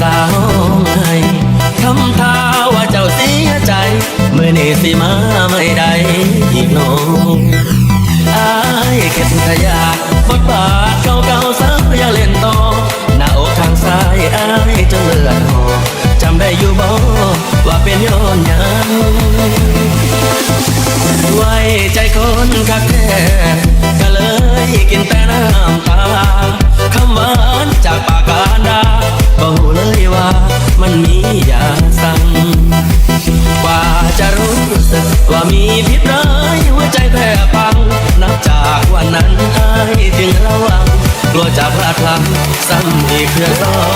สาวไงคำท้าว่าเจ้าเสียใจ เมื่อนี้สิมาไม่ได้อีกน้องอายเข็ดขยาบดบา 皆さ。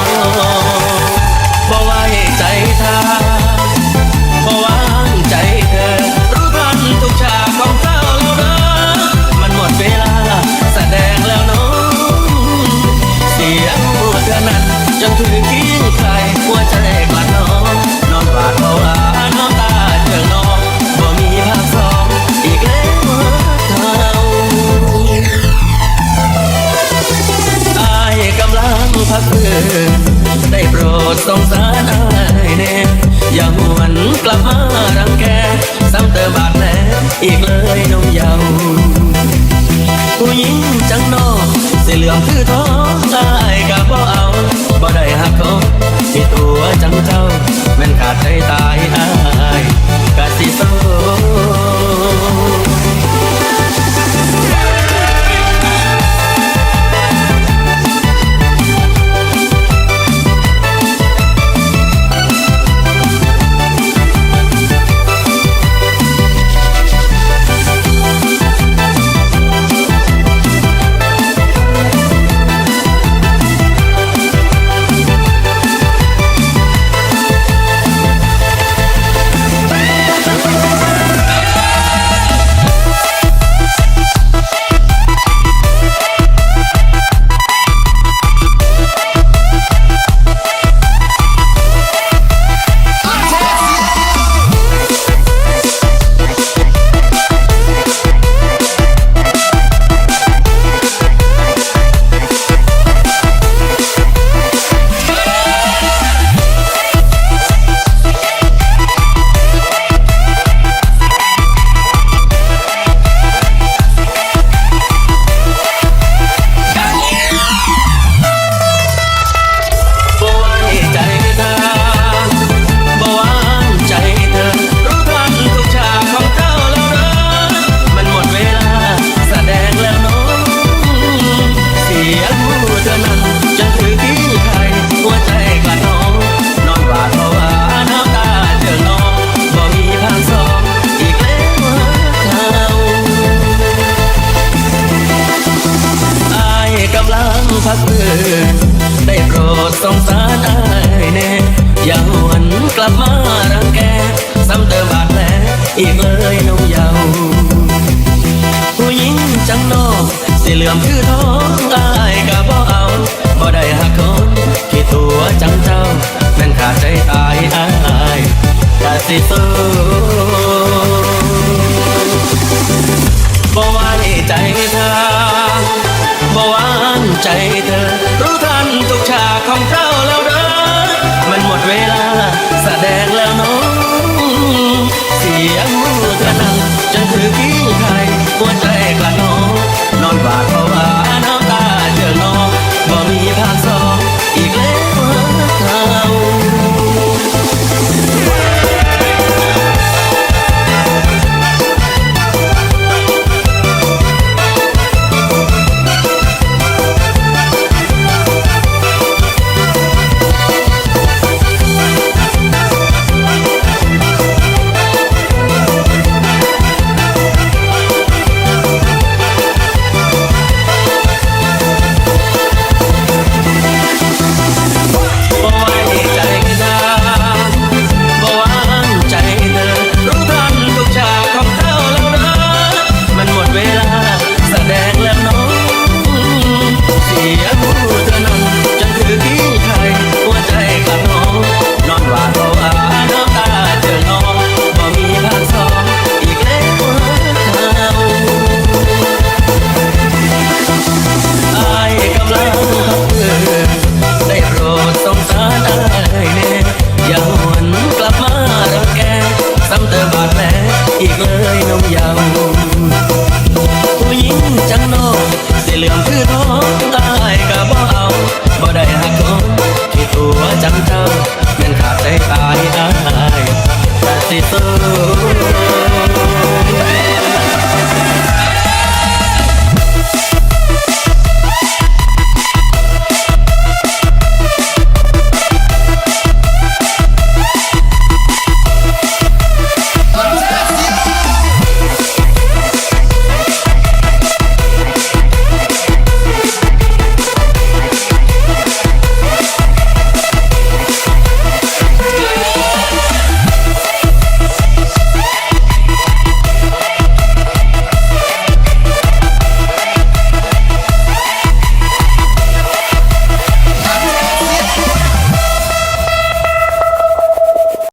ได้โปรดสงสารอายเน่อย่าหวนกลับมารังแกซ้ำเติมบาดแผลอีกเลยน้มเยาผู้หญิงจังนอเสิเหลือมคือท้อตายกับบ่เอาบ่ได้หักเขาที่ตัวจังเจ้าแม่นขาดใจตาย เอ้ยน้องเยาผู้หญิงจังนอกสิเหลื่อมคือท้องอายกะบ่เอาบ่ได้หักคนที่ตัวจังเจ้านั่นขาดใจตายอายกะสิสู้